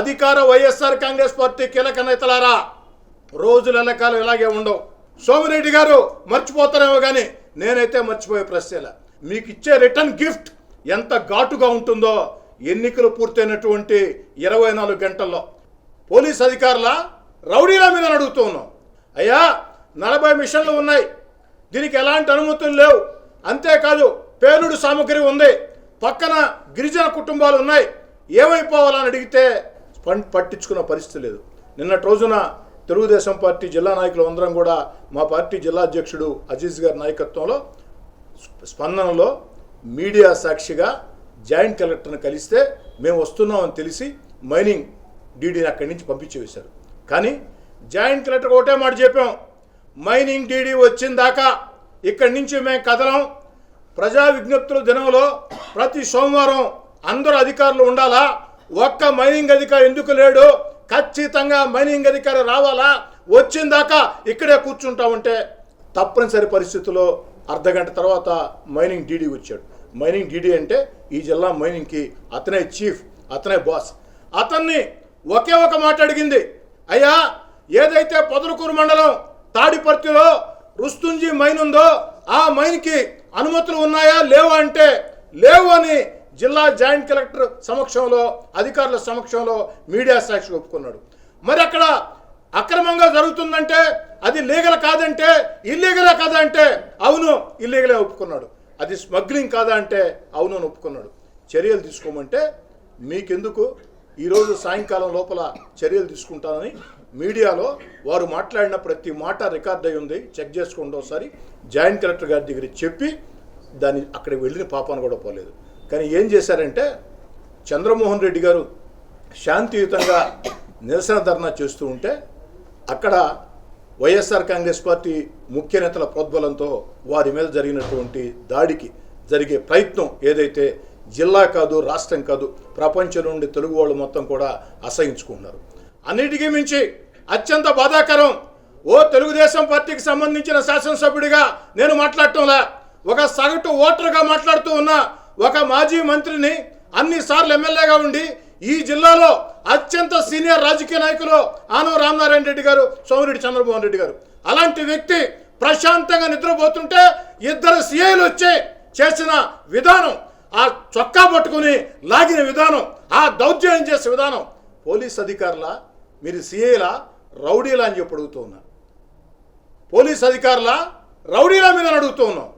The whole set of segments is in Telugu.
అధికార వైఎస్ఆర్ కాంగ్రెస్ పార్టీ కీలక నేతలారా రోజుల లెక్కలు ఇలాగే ఉండవు. సోమిరెడ్డి గారు మర్చిపోతారేమో కానీ నేనైతే మర్చిపోయే ప్రశ్నలే. మీకు ఇచ్చే రిటర్న్ గిఫ్ట్ ఎంత ఘాటుగా ఉంటుందో ఎన్నికలు పూర్తయినటువంటి ఇరవై నాలుగు గంటల్లో. పోలీస్ అధికారుల రౌడీల మీద అడుగుతూ ఉన్నాం. అయ్యా నలభై మిషన్లు ఉన్నాయి. దీనికి ఎలాంటి అనుమతులు లేవు. అంతేకాదు పేలుడు సామగ్రి ఉంది. పక్కన గిరిజన కుటుంబాలు ఉన్నాయి. ఏమైపోవాలని అడిగితే ఫండ్ పట్టించుకున్న పరిస్థితి లేదు. నిన్నటి రోజున తెలుగుదేశం పార్టీ జిల్లా నాయకులు అందరం కూడా మా పార్టీ జిల్లా అధ్యక్షుడు అజీజ్ గారి నాయకత్వంలో స్ప- స్పందనలో మీడియా సాక్షిగా జాయింట్ కలెక్టర్ని కలిస్తే మేము వస్తున్నామని తెలిసి మైనింగ్ డీడీని అక్కడి నుంచి పంపించేవేశారు. కానీ జాయింట్ కలెక్టర్ ఒకటే మాట చెప్పాం మైనింగ్ డీడీ వచ్చిన దాకా ఇక్కడి నుంచి మేము కదలం. ప్రజా విజ్ఞప్తుల దినంలో ప్రతి సోమవారం అందరూ అధికారులు ఉండాలా? ఒక్క మైనింగ్ అధికారి ఎందుకు లేడు? ఖచ్చితంగా మైనింగ్ అధికారి రావాలా? వచ్చిందాకా ఇక్కడే కూర్చుంటా ఉంటే తప్పనిసరి పరిస్థితుల్లో అర్ధ గంట తర్వాత మైనింగ్ డీడీ వచ్చాడు. మైనింగ్ డీడీ అంటే ఈ జిల్లా మైనింగ్కి అతనే చీఫ్ అతనే బాస్. అతన్ని ఒకే ఒక మాట అడిగింది. అయ్యా ఏదైతే పొదలకూరు మండలం తాడిపర్తిలో రుస్తుంజి మైన్ ఉందో ఆ మైన్కి అనుమతులు ఉన్నాయా? లేవా అంటే లేవు అని జిల్లా జాయింట్ కలెక్టర్ సమక్షంలో అధికారుల సమక్షంలో మీడియా సాక్షి ఒప్పుకున్నాడు. మరి అక్కడ అక్రమంగా జరుగుతుందంటే అది లీగల్ కాదంటే ఇల్లీగలే కాదా అంటే అవును ఇల్లీగలే ఒప్పుకున్నాడు. అది స్మగ్లింగ్ కాదా అంటే అవును అని ఒప్పుకున్నాడు. చర్యలు తీసుకోమంటే మీకెందుకు? ఈరోజు సాయంకాలం లోపల చర్యలు తీసుకుంటానని మీడియాలో వారు మాట్లాడిన ప్రతి మాట రికార్డ్ అయి ఉంది. చెక్ చేసుకోండి ఒకసారి. జాయింట్ కలెక్టర్ గారి దగ్గర చెప్పి దాన్ని అక్కడికి వెళ్ళిన పాపాను కూడా పోలేదు. కానీ ఏం చేశారంటే చంద్రమోహన్ రెడ్డి గారు శాంతియుతంగా నిరసన ధర్నా చేస్తూ ఉంటే అక్కడ వైఎస్ఆర్ కాంగ్రెస్ పార్టీ ముఖ్య నేతల ప్రోద్బలంతో వారి మీద జరిగినటువంటి దాడికి జరిగే ప్రయత్నం ఏదైతే జిల్లా కాదు రాష్ట్రం కాదు ప్రపంచం నుండి తెలుగు వాళ్ళు మొత్తం కూడా అసహించుకున్నారు అన్నిటికీ మించి అత్యంత బాధాకరం ఓ తెలుగుదేశం పార్టీకి సంబంధించిన శాసనసభ్యుడిగా నేను మాట్లాడటంలా ఒక సగటు ఓటర్గా మాట్లాడుతూ ఉన్న ఒక మాజీ మంత్రిని అన్నిసార్లు ఎమ్మెల్యేగా ఉండి ఈ జిల్లాలో అత్యంత సీనియర్ రాజకీయ నాయకులు ఆనవ రామనారాయణ రెడ్డి గారు సోమిరెడ్డి చంద్రమోహన్ రెడ్డి గారు. అలాంటి వ్యక్తి ప్రశాంతంగా నిద్రపోతుంటే ఇద్దరు సీఐలు వచ్చి చేసిన విధానం ఆ చొక్కా పట్టుకుని లాగిన విధానం ఆ దౌర్జన్యం చేసే విధానం పోలీస్ అధికారుల మీరు సీఐలా రౌడీలా అని చెప్పి అడుగుతూ ఉన్నా. పోలీస్ అధికారుల రౌడీల మీద అడుగుతూ ఉన్నాం.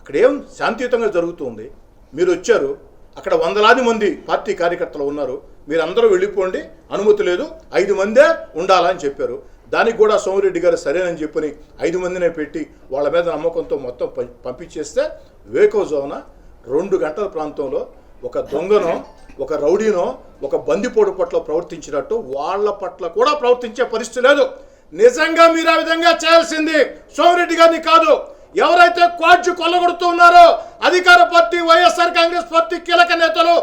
అక్కడేం శాంతియుతంగా జరుగుతుంది మీరు వచ్చారు అక్కడ వందలాది మంది పార్టీ కార్యకర్తలు ఉన్నారు. మీరు అందరూ వెళ్ళిపోండి. అనుమతి లేదు. ఐదు మందే ఉండాలని చెప్పారు. దానికి కూడా సోమిరెడ్డి గారు సరేనని చెప్పని ఐదు మందినే పెట్టి వాళ్ళ మీద నమ్మకంతో మొత్తం పం- పంపించేస్తే వేకోజోన రెండు గంటల ప్రాంతంలో ఒక దొంగనో ఒక రౌడీనో ఒక బందిపోటు పట్ల ప్రవర్తించినట్టు వాళ్ళ పట్ల కూడా ప్రవర్తించే పరిస్థితి లేదు. నిజంగా మీరు ఆ విధంగా చేయాల్సింది సోమిరెడ్డి గారిని కాదు. ఎవరైతే క్వాడ్జు కొల్లగొడుతూ ఉన్నారో అధికార పార్టీ వైఎస్ఆర్ కాంగ్రెస్ పార్టీ కీలక నేతలు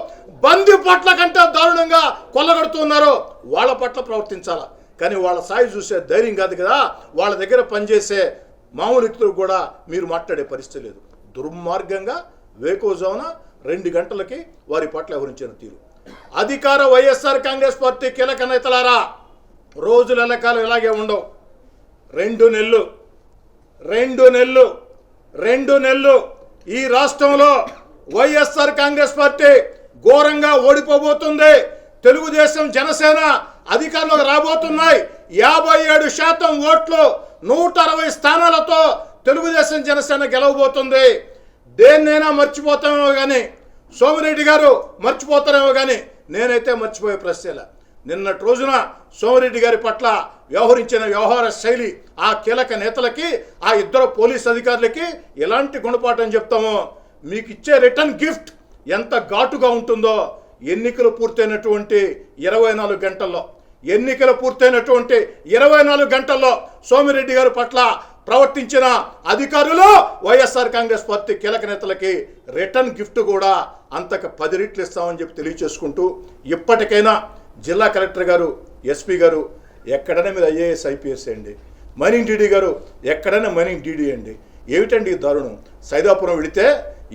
బంది పట్ల కంటే దారుణంగా కొల్లగొడుతూ ఉన్నారో వాళ్ళ పట్ల ప్రవర్తించాలా? కానీ వాళ్ళ సాయి చూసే ధైర్యం కాదు కదా. వాళ్ళ దగ్గర పనిచేసే మామూలు వ్యక్తులు కూడా మీరు మాట్లాడే పరిస్థితి లేదు. దుర్మార్గంగా వేకోజామున రెండు గంటలకి వారి పట్ల వ్యవహరించిన తీరు. అధికార వైఎస్ఆర్ కాంగ్రెస్ పార్టీ కీలక నేతలారా రోజులు లెక్కలు ఇలాగే ఉండవు. రెండు నెలలు రెండు నెలలు రెండు నెలలు ఈ రాష్ట్రంలో వైఎస్ఆర్ కాంగ్రెస్ పార్టీ ఘోరంగా ఓడిపోబోతుంది. తెలుగుదేశం జనసేన అధికారంలోకి రాబోతున్నాయి. యాభై ఏడు శాతం ఓట్లు నూట అరవై స్థానాలతో తెలుగుదేశం జనసేన గెలవబోతుంది. దేన్నైనా మర్చిపోతామేమో కానీ సోమిరెడ్డి గారు మర్చిపోతారేమో కానీ నేనైతే మర్చిపోయే ప్రశ్నలే. నిన్నటి రోజున సోమిరెడ్డి గారి పట్ల వ్యవహరించిన వ్యవహార శైలి ఆ కీలక నేతలకి ఆ ఇద్దరు పోలీస్ అధికారులకి ఎలాంటి గుణపాఠం చెప్తామో మీకు ఇచ్చే రిటర్న్ గిఫ్ట్ ఎంత ఘాటుగా ఉంటుందో ఎన్నికలు పూర్తయినటువంటి ఇరవై నాలుగు గంటల్లో ఎన్నికలు పూర్తయినటువంటి ఇరవై నాలుగు గంటల్లో సోమిరెడ్డి గారి పట్ల ప్రవర్తించిన అధికారులు వైఎస్ఆర్ కాంగ్రెస్ పార్టీ కీలక నేతలకి రిటర్న్ గిఫ్ట్ కూడా అంతకు పది రెట్లు ఇస్తామని చెప్పి తెలియచేసుకుంటూ ఇప్పటికైనా జిల్లా కలెక్టర్ గారు ఎస్పీ గారు ఎక్కడైనా మీరు ఐఏఎస్ ఐపీఎస్ అండి మైనింగ్ డీడీ గారు ఎక్కడైనా మైనింగ్ డీడీ అండి ఏమిటండి దారుణం? సైదాపురం వెళితే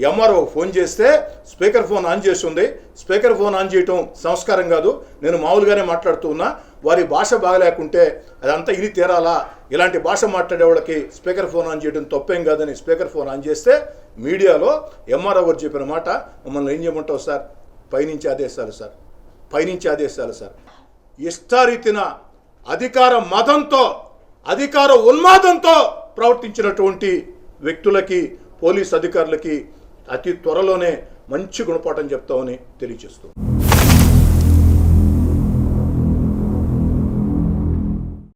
ఎంఆర్ఓ ఫోన్ చేస్తే స్పీకర్ ఫోన్ ఆన్ చేస్తుంది స్పీకర్ ఫోన్ ఆన్ చేయటం సంస్కారం కాదు. నేను మామూలుగానే మాట్లాడుతూ ఉన్నా వారి భాష బాగలేకుంటే అదంతా ఇది తీరాలా? ఇలాంటి భాష మాట్లాడే వాళ్ళకి స్పీకర్ ఫోన్ ఆన్ చేయడం తప్పేం కాదని స్పీకర్ ఫోన్ ఆన్ చేస్తే మీడియాలో ఎంఆర్ఓ గారు చెప్పిన మాట మమ్మల్ని ఏం చేయమంటావు సార్? పైనుంచి ఆదేశాలు సార్. పైనుంచి ఆదేశాలు సార్. ఇష్టారీతిన అధికార మతంతో అధికార ఉన్మాదంతో ప్రవర్తించినటువంటి వ్యక్తులకి పోలీస్ అధికారులకి అతి త్వరలోనే మంచి గుణపాఠం చెప్తామని తెలియజేస్తూ